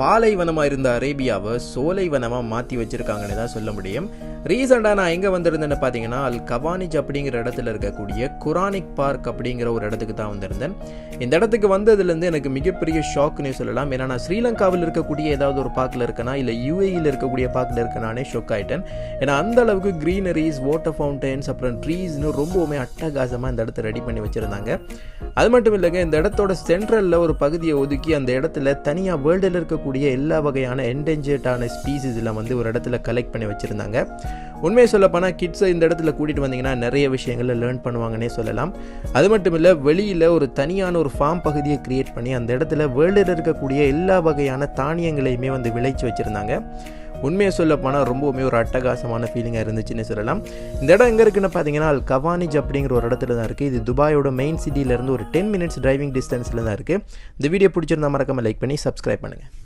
பாலைவனமாக இருந்த அரேபியாவை சோலைவனமாக மாற்றி வச்சிருக்காங்கன்னு தான் சொல்ல முடியும். ரீசெண்டாக நான் எங்கே வந்திருந்தேன்னு பார்த்தீங்கன்னா அல் கவானிஜ் அப்படிங்கிற இடத்துல இருக்கக்கூடிய குரானிக் பார்க் அப்படிங்கிற ஒரு இடத்துக்கு தான் வந்திருந்தேன். இந்த இடத்துக்கு வந்ததுலேருந்து எனக்கு மிகப்பெரிய ஷாக்னே சொல்லலாம். ஏன்னா நான் ஸ்ரீலங்காவில் இருக்கக்கூடிய ஏதாவது ஒரு பார்க்கில் இருக்கனா இல்லை யூஏயில் இருக்கக்கூடிய பார்க்கில் இருக்கனானே ஷொக் ஆகிட்டேன் ஏன்னா அந்த அளவுக்கு க்ரீனரிஸ் வாட்டர் ஃபவுண்டன்ஸ் அப்புறம் ட்ரீஸ்னு ரொம்பவுமே அட்டகாசமாக இந்த இடத்த ரெடி பண்ணி வச்சுருந்தாங்க. அது மட்டும் இல்லைங்க இந்த இடத்தோட சென்ட்ரலில் ஒரு பகுதியை ஒதுக்கி அந்த இடத்துல தனியாக வேர்ல்டில் இருக்கக்கூடிய எல்லா வகையான என்டேஞ்சர்டான ஸ்பீசிஸில் வந்து ஒரு இடத்துல கலெக்ட் பண்ணி வச்சுருந்தாங்க. உண்மையை சொல்லப்போனால் கிட்ஸை இந்த இடத்துல கூட்டிகிட்டு வந்தீங்கன்னா நிறைய விஷயங்களை லேர்ன் பண்ணுவாங்கன்னே சொல்லலாம். அது மட்டும் இல்லை வெளியில் ஒரு தனியான ஒரு ஃபார்ம் பகுதியை கிரியேட் பண்ணி அந்த இடத்துல வேர்ல்டில் இருக்கக்கூடிய எல்லா வகையான தானியங்களையுமே வந்து விளைச்சி வச்சுருந்தாங்க. உண்மையை சொல்ல போனால் ரொம்பவுமே ஒரு அட்டகாசமான ஃபீலிங்காக இருந்துச்சுன்னு சொல்லலாம். இந்த இடம் எங்கே இருக்குன்னு பார்த்தீங்கன்னா அல் கவானிஜ் அப்படிங்கிற ஒரு இடத்துல தான் இருக்குது இது துபாயோட மெயின் சிட்டியிலேருந்து ஒரு டென் மினிட்ஸ் டிரைவிங் டிஸ்டன்ஸில் தான் இருக்குது இந்த வீடியோ பிடிச்சிருந்தா மறக்காமல் லைக் பண்ணி சப்ஸ்கிரைப் பண்ணுங்கள்